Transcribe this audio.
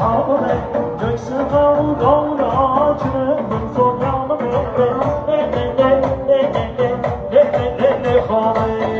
Havre, gökse havu doğru açını Zorlama bebe, ne ne ne ne ne ne ne ne ne ne